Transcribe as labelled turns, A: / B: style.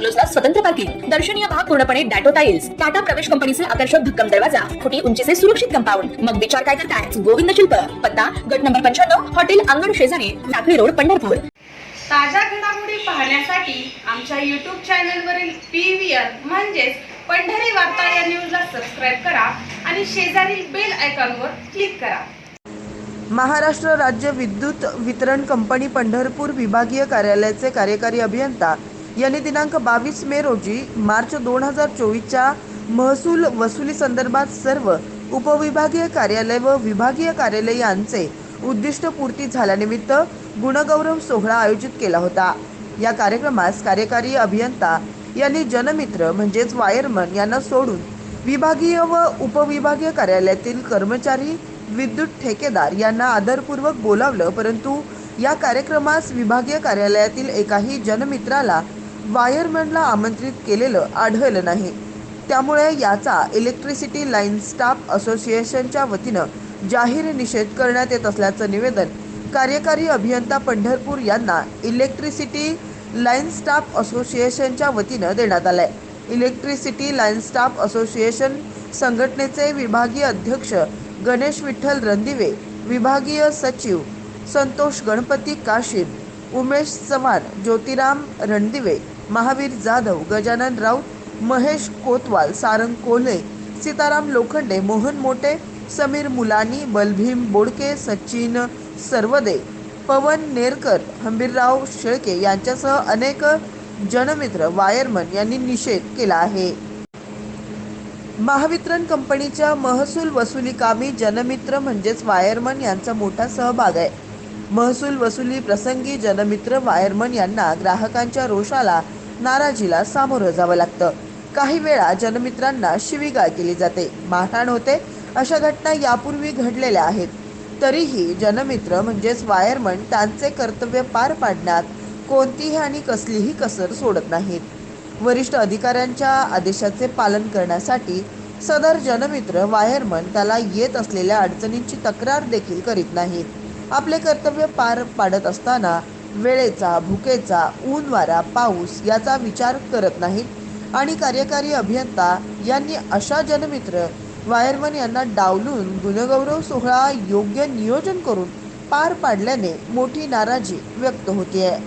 A: बंगलोजला स्वतंत्र पार्किंग दर्शनीय भाग पूर्णपणे डॅटो टाइल्स टाटा प्रवेश कंपनीचे आकर्षक भक्कम दरवाजा फुटी उंचीचे सुरक्षित कंपाऊंड. मग विचार काय करताय? गोविंद शिल्प. पत्ता गट नंबर पंच्याण्णव हॉटेल अंगण शेजारी लाकडी रोड पंढरपूर.
B: ताज्या घडामोडी पाहण्यासाठी आमच्या यूट्यूब चॅनलवरील पी व्ही आर म्हणजेच पंढरी वार्ता या न्यूजला सबस्क्राईब करा आणि शेजारील बेल आयकॉनवर क्लिक करा.
C: महाराष्ट्र राज्य विद्युत वितरण कंपनी पंढरपूर विभागीय कार्यालयाचे कार्यकारी अभियंता यांनी दिनांक बावीस मे रोजी मार्च दोन हजार चोवीसच्या महसूल वसुली संदर्भात सर्व उपविभागीय कार्यालय व विभागीय कार्यालय यांचे उद्दिष्ट पूर्ती झाल्यानिमित्त गुणगौरव सोहळा आयोजित केला होता. या कार्यक्रमास कार्यकारी अभियंता यांनी जनमित्र म्हणजेच वायरमन यांना सोडून विभागीय व उपविभागीय कार्यालयातील कर्मचारी विद्युत ठेकेदार यांना आदरपूर्वक बोलावलं परंतु या कार्यक्रमास विभागीय कार्यालयातील एकाही जनमित्राला वायरमनला आमंत्रित केलेलं आढळलं नाही. त्यामुळे याचा इलेक्ट्रिसिटी लाईन स्टाफ असोसिएशनच्या वतीनं जाहीर निषेध करण्यात येत असल्याचं निवेदन कार्यकारी अभियंता पंढरपूर यांना इलेक्ट्रिसिटी लाईन स्टाफ असोसिएशनच्या वतीनं देण्यात आलं आहे इलेक्ट्रिसिटी लाईन स्टाफ असोसिएशन संघटनेचे विभागीय अध्यक्ष गणेश विठ्ठल रणदिवे विभागीय सचिव संतोष गणपती काशीद उमेश चव्हाण ज्योतिराम रणदिवे महावीर जाधव गजानन राऊत महेश कोतवाल सारंग कोल्हे सीताराम लोखंडे मोहन मोटे समीर मुलानी बलभीम बोडके सचिन सर्वदे पवन नेरकर हंबीरराव शेळके यांच्यासह अनेक जनमित्र वायरमन यांनी निषेध केला आहे. महावितरण कंपनीच्या महसूल वसुली कामी जनमित्र म्हणजेच वायरमन यांचा मोठा सहभाग आहे. महसूल वसुली प्रसंगी जनमित्र वायरमन यांना ग्राहकांच्या रोषाला नाराजीला सामोरं जावं लागतं. काही वेळा जनमित्रांना शिवीगाळ केली जाते. मारहाण होते अशा घटना यापूर्वी घडलेल्या आहेत. तरीही जनमित्र म्हणजेच वायरमन त्यांचे कर्तव्य पार पाडण्यात कोणतीही आणि कसलीही कसर सोडत नाहीत. वरिष्ठ अधिकाऱ्यांच्या आदेशाचे पालन करण्यासाठी सदर जनमित्र वायरमन त्याला येत असलेल्या अडचणींची तक्रार देखील करीत नाहीत. आपले कर्तव्य पार पाडत असताना वेळेचा भुकेचा ऊन वारा पाऊस याचा विचार करत नाहीत. आणि कार्यकारी अभियंता यांनी अशा जनमित्र वायरमन यांना डावलून गुणगौरव सोहळा योग्य नियोजन करून पार पाडल्याने मोठी नाराजी व्यक्त होते आहे